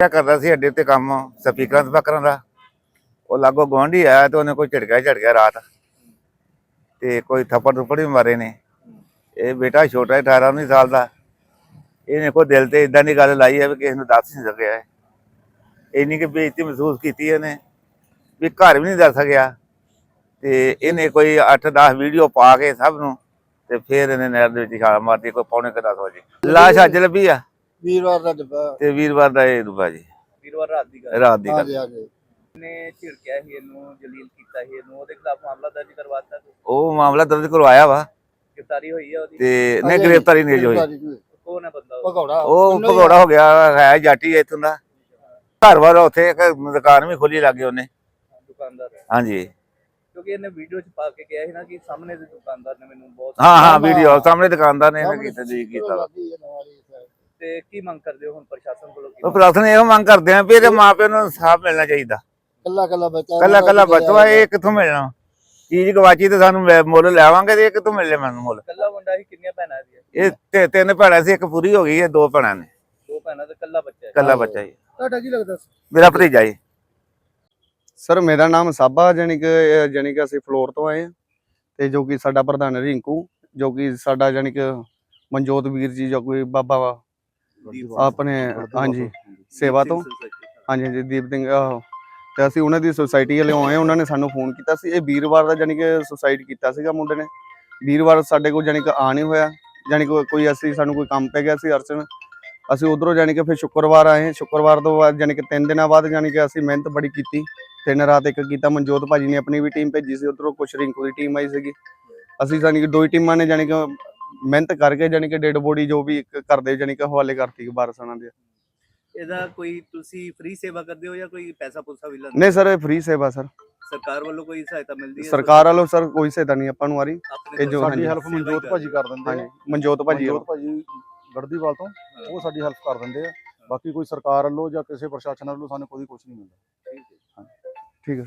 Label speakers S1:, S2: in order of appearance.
S1: ਕਿਆ ਕਰਦਾ ਸੀ, ਅੱਡੇ ਤੇ ਕੰਮ ਸਪੀਕਰਾਂ ਤੇ ਪਕੜਨ ਦਾ। ਉਹ ਲਾਗੋ ਗਵਾਂਢੀ ਆਇਆ ਤੇ ਉਹਨੇ ਕੋਈ ਝਟਕਾ ਝਟਕਿਆ ਰਾਤ। ਤੇ ਕੋਈ ਥੱਪੜ ਥੁੱਪੜ ਵੀ ਮਾਰੇ ਨੇ। ਇਹ ਬੇਟਾ ਛੋਟਾ ਹੈ 18 19 ਸਾਲ ਦਾ। ਇਹਨੇ ਕੋਈ ਦਿਲ ਤੇ ਇਦਾਂ ਦੀ ਗੱਲ ਲਾਈ ਹੈ ਵੀ ਕਿਸੇ ਨੂੰ ਦੱਸ ਨਹੀਂ ਸਕਿਆ ਹੈ। ਇੰਨੀ ਕਿ ਬੇਇੱਜ਼ਤੀ ਮਹਿਸੂਸ ਕੀਤੀ ਇਹਨੇ ਵੀ ਘਰ ਵੀ ਨਹੀਂ ਦੱਸ ਸਕਿਆ। ਤੇ ਇਹਨੇ ਕੋਈ 8-10 ਵੀਡੀਓ ਪਾ ਕੇ ਸਭ ਨੂੰ ਤੇ ਫਿਰ ਇਹਨੇ ਨਹਿਰ ਦੇ ਵਿੱਚ ਛਾਲ ਮਾਰਤੀ, ਕੋਈ ਪੌਣੇ ਕੁ ਵਜੇ। ਲਾਸ਼ ਅੱਜ ਲੱਭੀ ਆ।
S2: ਵੀਰਵਾਰ ਦਾ ਡੱਬਾ।
S1: ਤੇ ਵੀਰਵਾਰ ਦਾ ਇਹ ਦੁਬਾ ਜੀ।
S3: ਵੀਰਵਾਰ ਰਾਤ ਦੀ ਗੱਲ।
S1: ਰਾਤ ਦੀ ਗੱਲ।
S2: ਹਾਂਜੀ
S3: ਨੇ ਝਿੜਕਿਆ ਸੀ ਇਹਨੂੰ ਜਲੀਲ ਕੀਤਾ ਸੀ ਇਹਨੂੰ ਉਹਦੇ ਖਿਲਾਫ ਮਾਮਲਾ ਦਰਜ ਕਰਵਾਤਾ
S1: ਉਹ ਮਾਮਲਾ ਦਰਜ ਕਰਵਾਇਆ ਵਾ।
S3: ਗ੍ਰਿਫਤਾਰੀ ਹੋਈ ਹੈ ਉਹਦੀ?
S1: ਤੇ ਨਹੀਂ ਗ੍ਰਿਫਤਾਰੀ ਨਹੀਂ ਹੋਈ।
S3: ਕੌਣ ਹੈ ਬੰਦਾ ਉਹ?
S2: ਭਗੌੜਾ।
S1: ਉਹ
S2: ਹੀ-
S1: ਭਗੌੜਾ ਹੋ ਗਿਆ ਹੈ ਜਾਟੀ ਹੈ ਇੱਥੋਂ ਦਾ। ਘਰ ਵਾਲਾ ਉੱਥੇ ਇੱਕ ਦੁਕਾਨ ਵੀ ਖੋਲੀ ਲੱਗੇ ਉਹਨੇ।
S3: ਦੁਕਾਨਦਾਰ ਹੈ।
S1: ਹਾਂਜੀ।
S3: ਕਿਉਂਕਿ ਇਹਨੇ ਵੀਡੀਓ ਚ ਪਾ ਕੇ ਕਿਹਾ ਸੀ ਨਾ ਕਿ ਸਾਹਮਣੇ ਦੇ ਦੁਕਾਨਦਾਰ ਨੇ ਮੈਨੂੰ ਬਹੁਤ
S1: ਹਾਂ ਹਾਂ ਵੀਡੀਓ ਸਾਹਮਣੇ ਦੁਕਾਨਦਾਰ ਨੇ ਇਹਨੇ ਕੀਤਾ ਜੀ ਕੀਤਾ। ਵਾ।
S3: ਤੇ ਕੀ ਮੰਗ ਕਰਦੇ ਹੋ ਹੁਣ ਪ੍ਰਸ਼ਾਸਨ ਕੋਲੋਂ ਕੀ
S1: ਉਹ ਪ੍ਰਸ਼ਾਸਨ ਇਹੋ ਮੰਗ ਕਰਦੇ ਆ ਵੀ ਇਹਦੇ ਮਾਪਿਆਂ ਨੂੰ ਇਨਸਾਫ ਮਿਲਣਾ ਚਾਹੀਦਾ।
S2: ਕੱਲਾ ਕੱਲਾ ਬੱਚਾ
S1: ਕੱਲਾ ਕੱਲਾ ਬੱਚਾ ਇਹ ਕਿੱਥੋਂ ਮਿਲਣਾ ਚੀਜ਼ ਗਵਾਚੀ ਤੇ ਸਾਨੂੰ ਮੈਂ ਮੁੱਲ ਲੈਵਾਂਗੇ ਤੇ ਇਹ ਕਿੱਥੋਂ ਮਿਲਣੇ ਮੈਨੂੰ ਮੁੱਲ?
S3: ਕੱਲਾ ਮੁੰਡਾ ਸੀ ਕਿੰਨੀਆਂ ਭੈਣਾਂ ਦੀਆਂ
S1: ਇਹ ਤੇ ਤਿੰਨ ਭੈਣਾਂ ਸੀ ਇੱਕ ਪੂਰੀ ਹੋ ਗਈ ਹੈ ਦੋ ਭੈਣਾਂ ਨੇ।
S3: ਦੋ ਭੈਣਾਂ ਤੇ ਕੱਲਾ ਬੱਚਾ ਹੈ।
S1: ਕੱਲਾ ਬੱਚਾ ਜੀ।
S2: ਤੁਹਾਡਾ ਕੀ ਲੱਗਦਾ
S1: ਮੇਰਾ ਭਤੀਜਾ ਜੀ।
S4: ਸਰ ਮੇਰਾ ਨਾਮ ਸਾਬਾ ਕਿ ਕਿ ਅਸੀਂ ਫਲੋਰ ਤੋਂ ਆਏ ਤੇ ਜੋ ਕਿ ਸਾਡਾ ਪ੍ਰਧਾਨ ਰਿੰਕੂ ਜੋ ਕਿ ਸਾਡਾ ਜਾਣੀ ਕਿ ਮਨਜੋਤ ਵੀਰ ਜੀ ਜੋ ਕੋਈ ਬਾਬਾ ਵਾ ਆਪਣੇ ਹਾਂਜੀ ਸੇਵਾ ਤੋਂ। ਹਾਂਜੀ ਹਾਂਜੀ ਦੀਪ ਸਿੰਘ ਆਹੋ। ਤੇ ਅਸੀਂ ਉਹਨਾਂ ਦੀ ਸੁਸਾਇਟੀ ਵਾਲੇ ਆਏ ਉਹਨਾਂ ਨੇ ਸਾਨੂੰ ਫੋਨ ਕੀਤਾ ਸੀ। ਇਹ ਵੀਰਵਾਰ ਦਾ ਜਾਣੀ ਕਿ ਸੁਸਾਈਡ ਕੀਤਾ ਸੀਗਾ ਮੁੰਡੇ ਨੇ। ਵੀਰਵਾਰ ਸਾਡੇ ਕੋਲ ਜਾਣੀ ਕਿ ਆ ਨਹੀਂ ਹੋਇਆ। ਜਾਣੀ ਕਿ ਕੋਈ ਅਸੀਂ ਸਾਨੂੰ ਕੋਈ ਕੰਮ ਪੈ ਗਿਆ ਸੀ ਅਰਚਨ। ਅਸੀਂ ਉਧਰੋਂ ਜਾਣੀ ਕਿ ਫਿਰ ਸ਼ੁੱਕਰਵਾਰ ਆਏ। ਸ਼ੁੱਕਰਵਾਰ ਤੋਂ ਬਾਅਦ ਜਾਣੀ ਕਿ ਤਿੰਨ ਦਿਨਾਂ ਬਾਅਦ ਜਾਣੀ ਕਿ ਅਸੀਂ ਮਿਹਨਤ ਬੜੀ ਕੀਤੀ। ਤਿੰਨ ਰਾਤ ਇੱਕ ਕੀਤਾ। ਮਨਜੋਤ ਭਾਜੀ ਨੇ ਆਪਣੀ ਵੀ ਟੀਮ ਭੇਜੀ ਸੀ। ਉਧਰੋਂ ਕੁਛ ਰਿੰਕੂ ਦੀ ਟੀਮ ਆਈ ਸੀਗੀ। ਅਸੀਂ ਜਾਣੀ ਕਿ ਦੋ ਹੀ ਟੀਮਾਂ ਨੇ ਜਾਣੀ ਕਿ ਮਿਹਨਤ ਕਰਕੇ ਜਾਣੀ ਕਿ ਡੈਡ ਬੋਡੀ ਜੋ ਵੀ ਇੱਕ ਕਰਦੇ ਜਾਣੀ ਕਿ ਹਵਾਲੇ ਕਰਤੀ ਬਾਰਸਾਨਾ ਦੇ।
S3: ਇਹਦਾ ਕੋਈ ਤੁਸੀਂ ਫ੍ਰੀ ਸੇਵਾ ਕਰਦੇ ਹੋ ਜਾਂ ਕੋਈ ਪੈਸਾ ਪੂਸਾ ਵੀ ਲੈਂਦੇ
S4: ਨਹੀਂ ਸਰ ਇਹ ਫ੍ਰੀ ਸੇਵਾ ਸਰ।
S3: ਸਰਕਾਰ ਵੱਲੋਂ ਕੋਈ ਸਹਾਇਤਾ ਮਿਲਦੀ ਹੈ?
S4: ਸਰਕਾਰ ਵੱਲੋਂ ਸਰ ਕੋਈ ਸਹਾਇਤਾ ਨਹੀਂ ਆਪਾਂ ਨੂੰ ਆ ਰਹੀ।
S3: ਆਪਣੇ
S4: ਇਹ ਜੋ ਹਾਂਜੀ,
S2: ਸਾਡੀ ਹੈਲਪ ਮਨਜੋਤ ਭਾਜੀ ਕਰ ਦਿੰਦੇ
S4: ਹਾਂਜੀ
S2: ਆ
S4: ਮਨਜੋਤ ਭਾਜੀ
S2: ਮਨਜੋਤ ਭਾਜੀ ਗੜਦੀਵਾਲ ਤੋਂ ਉਹ ਸਾਡੀ ਹੈਲਪ ਕਰ ਦਿੰਦੇ ਆ। ਬਾਕੀ ਕੋਈ ਸਰਕਾਰ ਵੱਲੋਂ ਜਾਂ ਕਿਸੇ ਪ੍ਰਸ਼ਾਸਨ ਵੱਲੋਂ ਸਾਨੂੰ ਕੋਈ ਕੁਝ ਨਹੀਂ ਮਿਲਦਾ।
S4: ਠੀਕ ਹੈ।